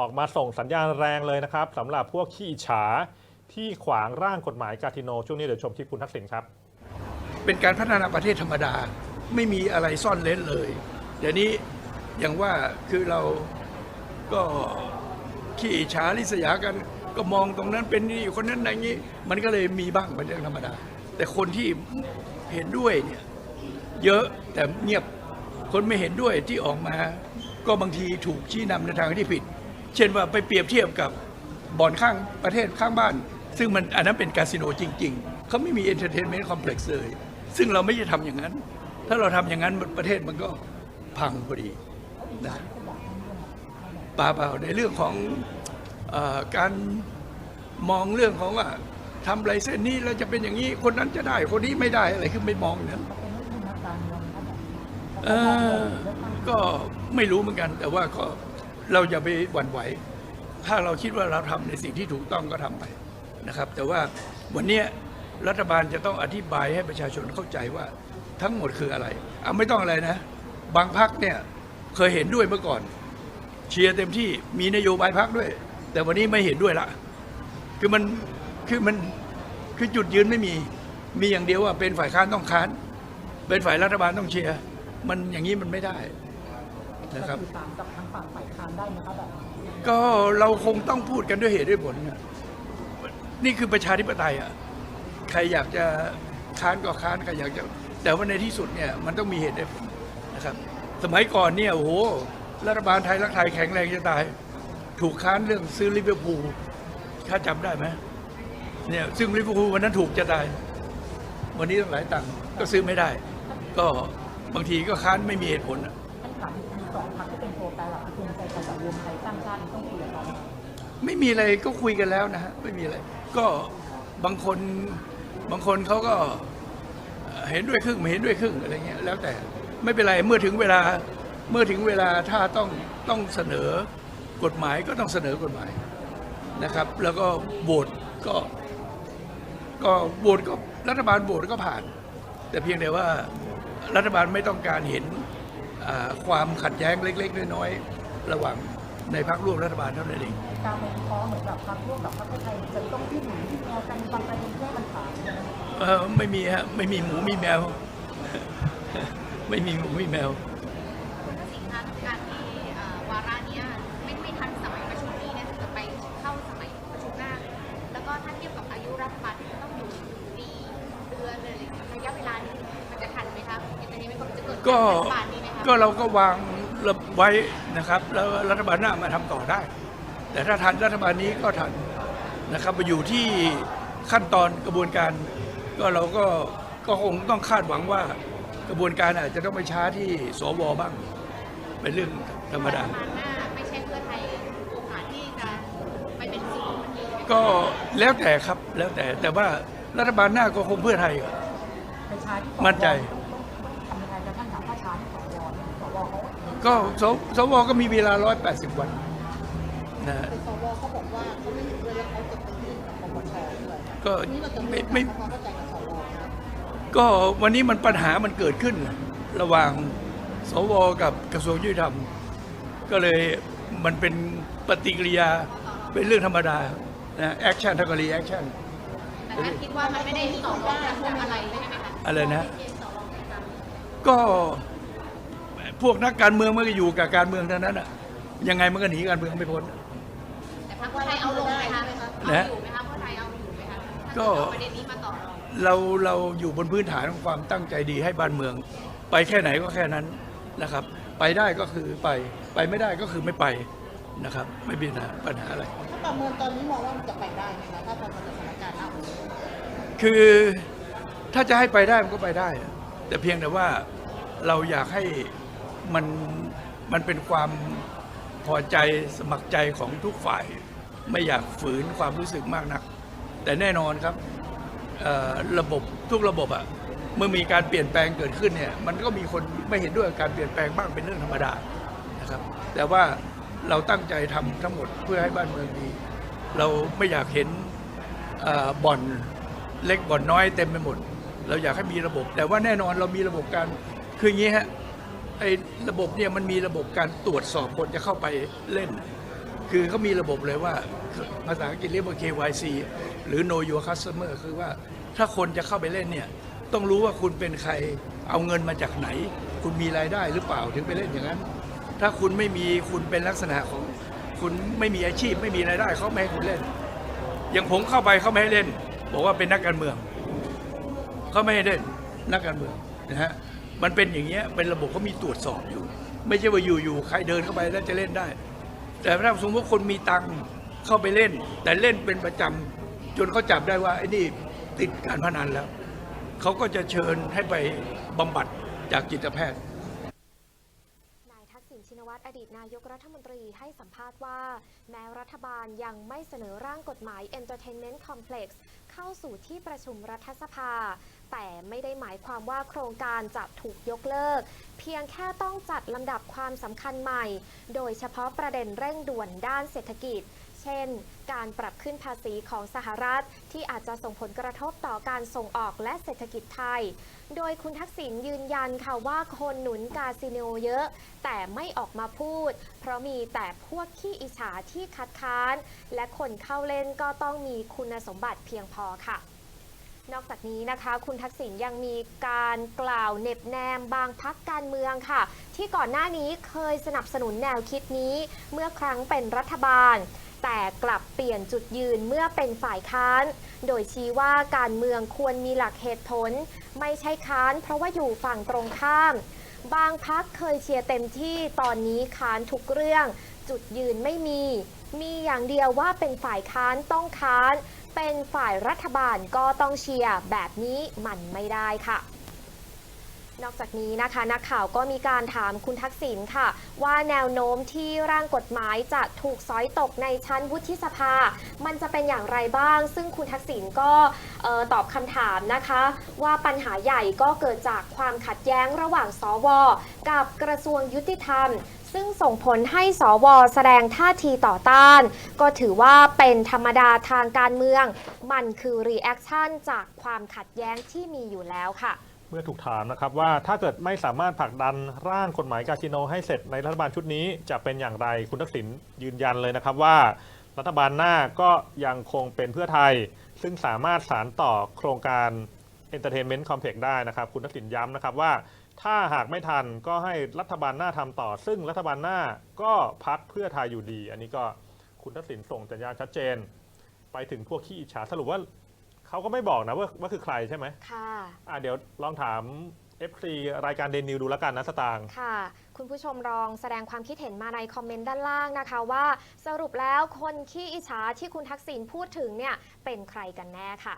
ออกมาส่งสัญญาณแรงเลยนะครับสำหรับพวกขี้อิจฉาที่ขวางร่างกฎหมายกาติโน ช่วงนี้เดี๋ยวชมที่คุณทักษิณครับ เป็นการพัฒนาประเทศธรรมดาไม่มีอะไรซ่อนเล้นเลย เดี๋ยวนี้อย่างว่าคือเราก็ขี้อิจฉาริษยากันก็มองตรงนั้นเป็นนี่คนนั้นอย่างนี้ มันก็เลยมีบ้างเป็นเรื่องธรรมดา แต่คนที่เห็นด้วยเนี่ยเยอะแต่เงียบคนไม่เห็นด้วยที่ออกมา ก็บางทีถูกชี้นำในทางที่ผิด เช่นว่าไปเปรียบเทียบกับบ่อนข้างประเทศข้างบ้าน ซึ่งมันอันนั้นเป็นคาสิโนจริง ๆ เขาไม่มีเอนเตอร์เทนเมนต์คอมเพล็กซ์เลย ซึ่งเราไม่ได้ทำอย่างนั้น ถ้าเราทำอย่างนั้นประเทศมันก็พังพอดีนะปล่าเปล่าในเรื่องของอการมองเรื่องของว่าทำไรเส้นนี้เราจะเป็นอย่างนี้คนนั้นจะได้คนนี้ไม่ได้อะไรคือไม่มองนั้นเออก็ไม่รู้เหมือนกัน แต่ว่าก็ เราอย่าไปหวั่นไหว ถ้าเราคิดว่าเราทำในสิ่งที่ถูกต้องก็ทำไปนะครับ แต่ว่าวันนี้รัฐบาลจะต้องอธิบายให้ประชาชนเข้าใจว่าทั้งหมดคืออะไรเอาไม่ต้องอะไรนะ บางพักเนี่ยเคยเห็นด้วยเมื่อก่อน เชียร์เต็มที่มีนโยบายพักด้วย แต่วันนี้ไม่เห็นด้วยละคือมันคือมันคือจุดยืนไม่มีมีอย่างเดียวว่าเป็นฝ่ายค้านต้องค้าน เป็นฝ่ายรัฐบาลต้องเชียร์มันอย่างนี้มันไม่ได้ นะครับสื่อสารกับทางฝั่งฝ่ายค้านได้ไหมครับแบบนี้ก็เราคงต้องพูดกันด้วยเหตุด้วยผลนะนี่คือประชาธิปไตยอะใครอยากจะค้านก็ค้านใครอยากจะแต่ว่าในที่สุดเนี่ยมันต้องมีเหตุด้วยผลนะครับ สมัยก่อนเนี่ยโอ้โหรัฐบาลไทยรักไทยแข็งแรงจะตาย ถูกค้านเรื่องซื้อลิเวอร์พูลถ้าจำได้ไหมเนี่ยซึ่งลิเวอร์พูลวันนั้นถูกจะตาย วันนี้ต้องหลายตังค์ก็ซื้อไม่ได้ ก็บางทีก็ค้านไม่มีเหตุผลอะท่าน ถามมีสองพรรคที่เป็นโปรแกรหลักคือภูมิใจไทยกับรวมไทยสร้างชาติต้องคุยกันไม่มีอะไรก็คุยกันแล้วนะฮะไม่มีอะไร ก็บางคนบางคนเขาก็เห็นด้วยครึ่งไม่เห็นด้วยครึ่งอะไรเงี้ยแล้วแต่ไม่เป็นไรเมื่อถึงเวลาเมื่อถึงเวลาถ้าต้องต้องเสนอกฎหมายก็ต้องเสนอกฎหมายนะครับ แล้วก็โหวตก็ก็โหวตก็รัฐบาลโหวตก็ผ่าน แต่เพียงแต่ว่ารัฐบาลไม่ต้องการเห็น ความขัดแย้งเล็ก ๆ น้อยๆระหว่างในพรรคร่วมรัฐบาลเท่านั้นเองการไปฟ้องเหมือนกับพรรคร่วมกับพรรคเพื่อไทยจะต้องที่หนุนที่แนวกันบางประเด็นแก้ปัญหาใช่ไหมเออไม่มีฮะไม่มีหมูมีแมว ไม่มีหมูมีแมวคุณทักษิณคะการที่วาระเนี้ยไม่ไม่ทันสมัยประชุมนี้เนี่ยจะไปเข้าสมัยประชุมหน้า แล้วก็ถ้าเทียบกับอายุรัฐบาลที่ต้องอยู่ปีเดือนเลยระยะเวลานี้มันจะทันไหมคะเห็นตอนนี้ไม่ควรจะเกิดก็ รัฐบาลนี้ไหมคะก็เราก็วางระบบไว้นะครับแล้วรัฐบาลหน้ามาทำต่อได้ แต่ถ้าทันรัฐบาลนี้ก็ทันนะครับมาอยู่ที่ขั้นตอนกระบวนการ ก็เราก็ก็คงต้องคาดหวังว่ากระบวนการอาจจะต้องไปช้าที่สวบ้าง เป็นเรื่องธรรมดารัฐบาลหน้าไม่ใช่เพื่อไทยโอกาสที่จะไปเป็นสิ่งมันดีไหมคะก็แล้วแต่ครับแล้วแต่แต่ว่ารัฐบาลหน้าก็คงเพื่อไทยไปช้าที่มั่นใจ ก็สสวก็มีเวลา 180 วันนะฮะสวเขาบอกว่าเขาไม่เห็นด้วยแล้วเขาจะไปยื่นกับปปชด้วยก็นี่เราจะไม่ไม่ไม่ทำความเข้าใจกับสวนะก็วันนี้มันปัญหามันเกิดขึ้น ระหว่างสวกับกระทรวงยุติธรรม ก็เลยมันเป็นปฏิกิริยาเป็นเรื่องธรรมดานะแอคชั่นทักรีแอคชั่นแต่ท่านคิดว่ามันไม่ได้ต่อรองจากอะไรใช่ไหมคะอะไรนะก็ พวกนักการเมืองมันก็อยู่กับการเมืองเท่านั้นอะยังไงมันก็หนีการเมืองไม่พ้น แต่พรรคเพื่อไทยเอาลงไหมคะเอานะอยู่ไหมคะเพื่อไทยเอาอยู่ไหมคะก็ เอาประเด็นนี้มาต่อรองเราเราอยู่บนพื้นฐานของความตั้งใจดีให้บ้านเมือง ไปแค่ไหนก็แค่นั้นนะครับ ไปได้ก็คือไปไปไม่ได้ก็คือไม่ไปนะครับ ไม่มีปัญหาปัญหาอะไร ถ้าประเมินตอนนี้มองว่ามันจะไปได้ไหมคะถ้าประเมินสถานการณ์ณวันนี้คือถ้าจะให้ไปได้มันก็ไปได้ แต่เพียงแต่ว่าเราอยากให้ มันมันเป็นความพอใจสมัครใจของทุกฝ่าย ไม่อยากฝืนความรู้สึกมากนัก แต่แน่นอนครับระบบทุกระบบอะเมื่อมีการเปลี่ยนแปลงเกิดขึ้นเนี่ยมันก็มีคนไม่เห็นด้วยการเปลี่ยนแปลงบ้างเป็นเรื่องธรรมดานะครับแต่ว่าเราตั้งใจทำทั้งหมดเพื่อให้บ้านเมืองดี เราไม่อยากเห็นบ่อนเล็กบ่อนน้อยเต็มไปหมด เราอยากให้มีระบบ แต่ว่าแน่นอนเรามีระบบการคืออย่างนี้ฮะ ไอ้ระบบเนี่ยมันมีระบบการตรวจสอบคนจะเข้าไปเล่น คือเขามีระบบเลยว่าภาษาอังกฤษเรียกว่า KYC หรือ Know Your Customer คือว่าถ้าคนจะเข้าไปเล่นเนี่ยต้องรู้ว่าคุณเป็นใครเอาเงินมาจากไหน คุณมีรายได้หรือเปล่าถึงไปเล่นอย่างนั้น ถ้าคุณไม่มีคุณเป็นลักษณะของ คุณไม่มีอาชีพไม่มีรายได้เขาไม่ให้คุณเล่น อย่างผมเข้าไปเขาไม่ให้เล่น บอกว่าเป็นนักการเมืองเขาไม่ให้เล่นนักการเมืองนะฮะ มันเป็นอย่างเงี้ยเป็นระบบเขามีตรวจสอบอยู่ ไม่ใช่ว่าอยู่ๆใครเดินเข้าไปแล้วจะเล่นได้ แต่ถ้าสมมติว่าคนมีตังค์เข้าไปเล่น แต่เล่นเป็นประจำจนเขาจับได้ว่าไอ้นี่ติดการพนันแล้วเขาก็จะเชิญให้ไปบำบัดจากจิตแพทย์ นายทักษิณชินวัตร อดีตนายกรัฐมนตรีให้สัมภาษณ์ว่า แม้รัฐบาลยังไม่เสนอร่างกฎหมาย Entertainment Complex เข้าสู่ที่ประชุมรัฐสภา แต่ไม่ได้หมายความว่าโครงการจะถูกยกเลิก เพียงแค่ต้องจัดลำดับความสำคัญใหม่ โดยเฉพาะประเด็นเร่งด่วนด้านเศรษฐกิจ เช่น การปรับขึ้นภาษีของสหรัฐ ที่อาจจะส่งผลกระทบต่อการส่งออกและเศรษฐกิจไทย โดยคุณทักษิณยืนยันค่ะว่าคนหนุนกาซิโนเยอะ แต่ไม่ออกมาพูด เพราะมีแต่พวกขี้อิจฉาที่คัดค้าน และคนเข้าเล่นก็ต้องมีคุณสมบัติเพียงพอค่ะนอกจากนี้นะคะ คุณทักษิณยังมีการกล่าวเน็บแนมบางพักการเมืองค่ะ ที่ก่อนหน้านี้เคยสนับสนุนแนวคิดนี้เมื่อครั้งเป็นรัฐบาล แต่กลับเปลี่ยนจุดยืนเมื่อเป็นฝ่ายค้าน โดยชี้ว่าการเมืองควรมีหลักเหตุผล ไม่ใช่ค้านเพราะว่าอยู่ฝั่งตรงข้าม บางพักเคยเชียร์เต็มที่ตอนนี้ค้านทุกเรื่อง จุดยืนไม่มี มีอย่างเดียวว่าเป็นฝ่ายค้านต้องค้าน เป็นฝ่ายรัฐบาลก็ต้องเชียร์แบบนี้มันไม่ได้ค่ะ นอกจากนี้นะคะนักข่าวก็มีการถามคุณทักษิณค่ะ ว่าแนวโน้มที่ร่างกฎหมายจะถูกซอยตกในชั้นวุฒิสภา มันจะเป็นอย่างไรบ้าง ซึ่งคุณทักษิณก็ตอบคำถามนะคะ ว่าปัญหาใหญ่ก็เกิดจากความขัดแย้งระหว่างสว กับกระทรวงยุติธรรมซึ่งส่งผลให้สวแสดงท่าทีต่อต้าน ก็ถือว่าเป็นธรรมดาทางการเมือง มันคือรีแอคชั่นจากความขัดแย้งที่มีอยู่แล้วค่ะ เมื่อถูกถามนะครับว่าถ้าเกิดไม่สามารถผลักดันร่างกฎหมายคาสิโนให้เสร็จในรัฐบาลชุดนี้จะเป็นอย่างไรคุณทักษิณยืนยันเลยนะครับว่า รัฐบาลหน้าก็ยังคงเป็นเพื่อไทย ซึ่งสามารถสารต่อโครงการ Entertainment Complex ได้นะครับ คุณทักษิณย้ำนะครับว่าถ้าหากไม่ทันก็ให้รัฐบาลหน้าทำต่อ ซึ่งรัฐบาลหน้าก็พักเพื่อไทยอยู่ดี อันนี้ก็คุณทักษิณส่งสัญญาณชัดเจน ไปถึงพวกขี้อิจฉาสรุปว่า เขาก็ไม่บอกนะว่าว่าคือใครใช่ไหมค่ะ อะเดี๋ยวลองถาม FC รายการเดนิวดูแล้วกันนะสตางค์ ค่ะ คุณผู้ชมลองแสดงความคิดเห็นมาในคอมเมนต์ด้านล่างนะคะว่า สรุปแล้วคนขี้อิจฉาที่คุณทักษิณพูดถึงเนี่ยเป็นใครกันแน่ค่ะ